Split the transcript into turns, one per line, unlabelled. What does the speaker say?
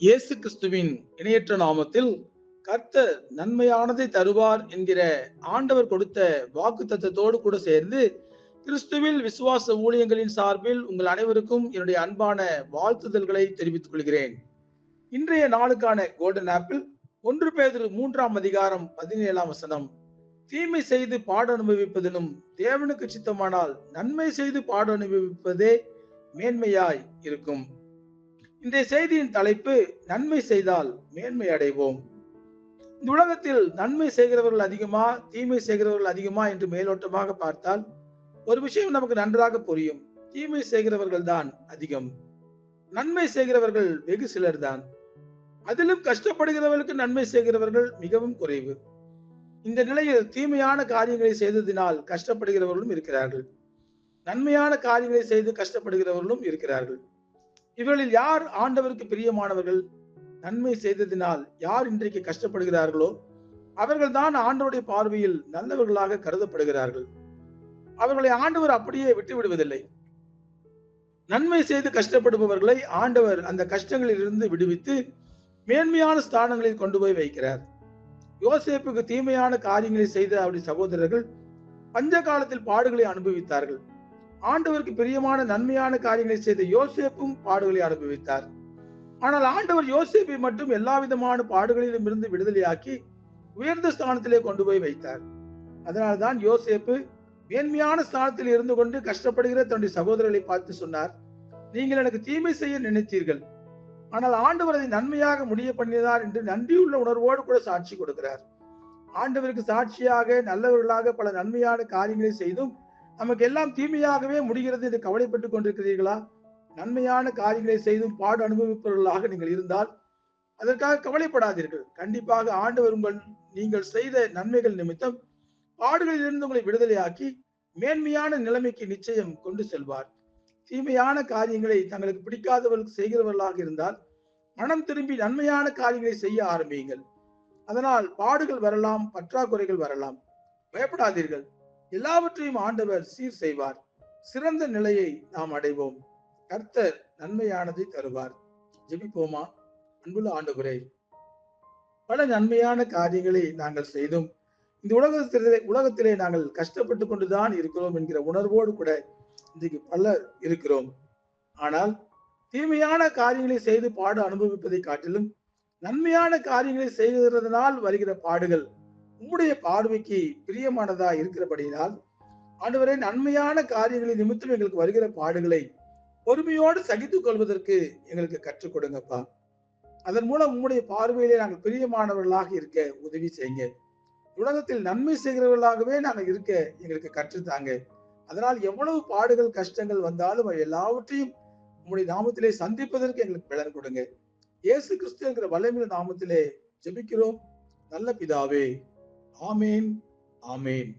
இயேசு கிறிஸ்துவின் இணையற்ற நாமத்தில் கர்த்தர் நன்மையானதை தருவார் என்கிற ஆண்டவர் கொடுத்த வாக்கு தத்துவத்தோடு கூட சேர்ந்து கிறிஸ்துவில் விசுவாச ஊழியங்களின் சார்பில் உங்கள் அனைவருக்கும் என்னுடைய அன்பான வாழ்த்துதல்களை தெரிவித்துக் கொள்கிறேன். இன்றைய நாளுக்கான கோல்டன் ஆப்பிள் ஒன்று பேர் மூன்றாம் அதிகாரம் பதினேழாம் வசனம். தீமை செய்து பாட அனுபவிப்பதிலும் தேவனுக்கு சித்தமானால் நன்மை செய்து பாட அனுபவிப்பதே மேன்மையாய் இருக்கும். இன்றைய செய்தியின் தலைப்பு நன்மை செய்தால் மேன்மை அடைவோம். இந்த உலகத்தில் நன்மை செய்கிறவர்கள் அதிகமா தீமை செய்கிறவர்கள் அதிகமா என்று மேலோட்டமாக பார்த்தால் ஒரு விஷயம் நமக்கு நன்றாக புரியும். தீமை செய்கிறவர்கள் தான் அதிகம். நன்மை செய்கிறவர்கள் வெகு சிலர் தான் அதிலும் கஷ்டப்படுகிறவர்களுக்கு நன்மை செய்கிறவர்கள் மிகவும் குறைவு. இந்த நிலையில் தீமையான காரியங்களை செய்ததினால் கஷ்டப்படுகிறவர்களும் இருக்கிறார்கள். நன்மையான காரியங்களை செய்து கஷ்டப்படுகிறவர்களும் இருக்கிறார்கள். இவர்களில் யார் ஆண்டவருக்கு பிரியமானவர்கள்? நன்மை செய்ததினால் யார் இன்றைக்கு கஷ்டப்படுகிறார்களோ அவர்கள் தான் ஆண்டவருடைய பார்வையில் நல்லவர்களாக கருதப்படுகிறார்கள். அவர்களை ஆண்டவர் அப்படியே விட்டு விடுவதில்லை. நன்மை செய்து கஷ்டப்படுபவர்களை ஆண்டவர் அந்த கஷ்டங்களில் இருந்து விடுவித்து மேன்மையான ஸ்தானங்களில் கொண்டு போய் வைக்கிறார். யோசேப்புக்கு தீமையான காரியங்களை செய்த அவருடைய சகோதரர்கள் பஞ்ச காலத்தில் பாடுகளை அனுபவித்தார்கள். ஆண்டவருக்கு பிரியமான நன்மையான காரியங்களை செய்த யோசேப்பும் பாடுகளை அனுபவித்தார். ஆனால் ஆண்டவர் யோசேப்பை மட்டும் எல்லா விதமான பாடுகளிலும் இருந்து விடுதலையாக்கி உயர்ந்த ஸ்தானத்திலே கொண்டு போய் வைத்தார். அதனால்தான் யோசேப்பு மேன்மையான ஸ்தானத்தில் இருந்து கொண்டு கஷ்டப்படுகிற தன்னுடைய சகோதரர்களை பார்த்து சொன்னார் நீங்கள் எனக்கு தீமை செய்ய நினைத்தீர்கள். ஆனால் ஆண்டவர் அதை நன்மையாக முடிய பண்ணினார் என்று நன்றியுள்ள உணர்வோடு கூட சாட்சி கொடுக்கிறார். ஆண்டவருக்கு சாட்சியாக நல்லவர்களாக பல நன்மையான காரியங்களை செய்தும் நமக்கு எல்லாம் தீமையாகவே முடிகிறது என்று கவலைப்பட்டுக் கொண்டிருக்கிறீர்களா? நன்மையான காரியங்களை செய்தும் பாடு அனுபவிப்பவர்களாக நீங்கள் இருந்தால் அதற்காக கவலைப்படாதீர்கள். கண்டிப்பாக ஆண்டவர் உங்கள் நீங்கள் செய்த நன்மைகள் நிமித்தம் பாடுகளில் இருந்து உங்களை விடுதலையாக்கி மேன்மையான நிலைமைக்கு நிச்சயம் கொண்டு செல்வார். தீமையான காரியங்களை தங்களுக்கு பிடிக்காதவர்களுக்கு செய்கிறவர்களாக இருந்தால் மனம் திரும்பி நன்மையான காரியங்களை செய்ய ஆரம்பியுங்கள். அதனால் பாடுகள் வரலாம் பற்றாக்குறைகள் வரலாம். பயப்படாதீர்கள். எல்லாவற்றையும் ஆண்டவர் சீர் செய்வார். சிறந்த நிலையை நாம் அடைவோம். கர்த்தர் நன்மையானதை தருவார். ஜெபிப்போமா? அன்புள்ள ஆண்டவரே பல நன்மையான காரியங்களை நாங்கள் செய்தும் இந்த உலகத்திலே உலகத்திலே நாங்கள் கஷ்டப்பட்டு கொண்டுதான் இருக்கிறோம் என்கிற உணர்வோடு கூட இன்றைக்கு பலர் இருக்கிறோம். ஆனால் தீமையான காரியங்களை செய்து பாடு அனுபவிப்பதை காட்டிலும் நன்மையான காரியங்களை செய்கிறதுனால் வருகிற பாடுகள் உம்முடைய பார்வைக்கு பிரியமானதா இருக்கிறபடியினால் ஆண்டவரே நன்மையான காரியங்களை நிமித்தம் எங்களுக்கு வருகிற பாடுகளை பொறுமையோடு சகித்துக் கொள்வதற்கு எங்களுக்கு கற்றுக் கொடுங்கப்பா. அதன் மூலம் உம்முடைய பார்வையிலே நாங்கள் பிரியமானவர்களாக இருக்க உதவி செய்யுங்க. உலகத்தில் நன்மை செய்கிறவர்களாகவே நாங்கள் இருக்க எங்களுக்கு கற்றுத்தாங்க அதனால் எவ்வளவு பாடுகள் கஷ்டங்கள் வந்தாலும் எல்லாவற்றையும் உங்களுடைய நாமத்திலே சந்திப்பதற்கு எங்களுக்கு பலன் கொடுங்க. இயேசு கிறிஸ்து என்கிற வல்லமையில நாமத்திலே ஜெபிக்கிறோம். நல்ல பிதாவே ஆமேன் ஆமேன்